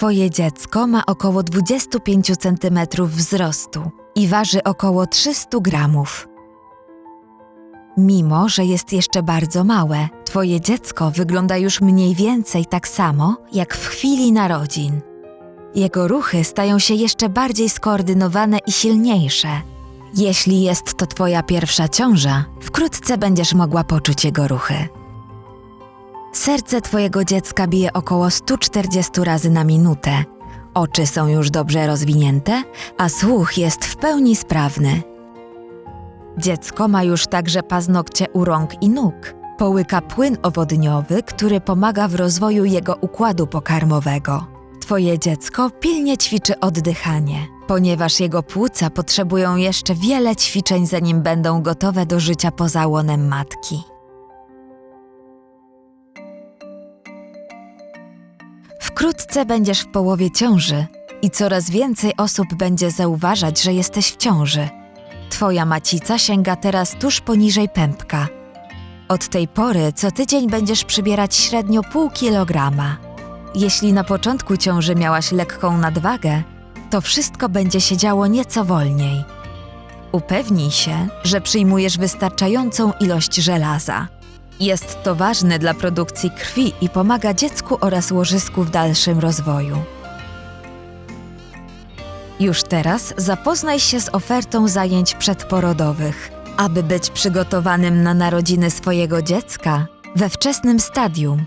Twoje dziecko ma około 25 cm wzrostu i waży około 300 gramów. Mimo, że jest jeszcze bardzo małe, Twoje dziecko wygląda już mniej więcej tak samo jak w chwili narodzin. Jego ruchy stają się jeszcze bardziej skoordynowane i silniejsze. Jeśli jest to Twoja pierwsza ciąża, wkrótce będziesz mogła poczuć jego ruchy. Serce Twojego dziecka bije około 140 razy na minutę. Oczy są już dobrze rozwinięte, a słuch jest w pełni sprawny. Dziecko ma już także paznokcie u rąk i nóg. Połyka płyn owodniowy, który pomaga w rozwoju jego układu pokarmowego. Twoje dziecko pilnie ćwiczy oddychanie, ponieważ jego płuca potrzebują jeszcze wiele ćwiczeń, zanim będą gotowe do życia poza łonem matki. Wkrótce będziesz w połowie ciąży i coraz więcej osób będzie zauważać, że jesteś w ciąży. Twoja macica sięga teraz tuż poniżej pępka. Od tej pory co tydzień będziesz przybierać średnio pół kilograma. Jeśli na początku ciąży miałaś lekką nadwagę, to wszystko będzie się działo nieco wolniej. Upewnij się, że przyjmujesz wystarczającą ilość żelaza. Jest to ważne dla produkcji krwi i pomaga dziecku oraz łożysku w dalszym rozwoju. Już teraz zapoznaj się z ofertą zajęć przedporodowych, aby być przygotowanym na narodziny swojego dziecka we wczesnym stadium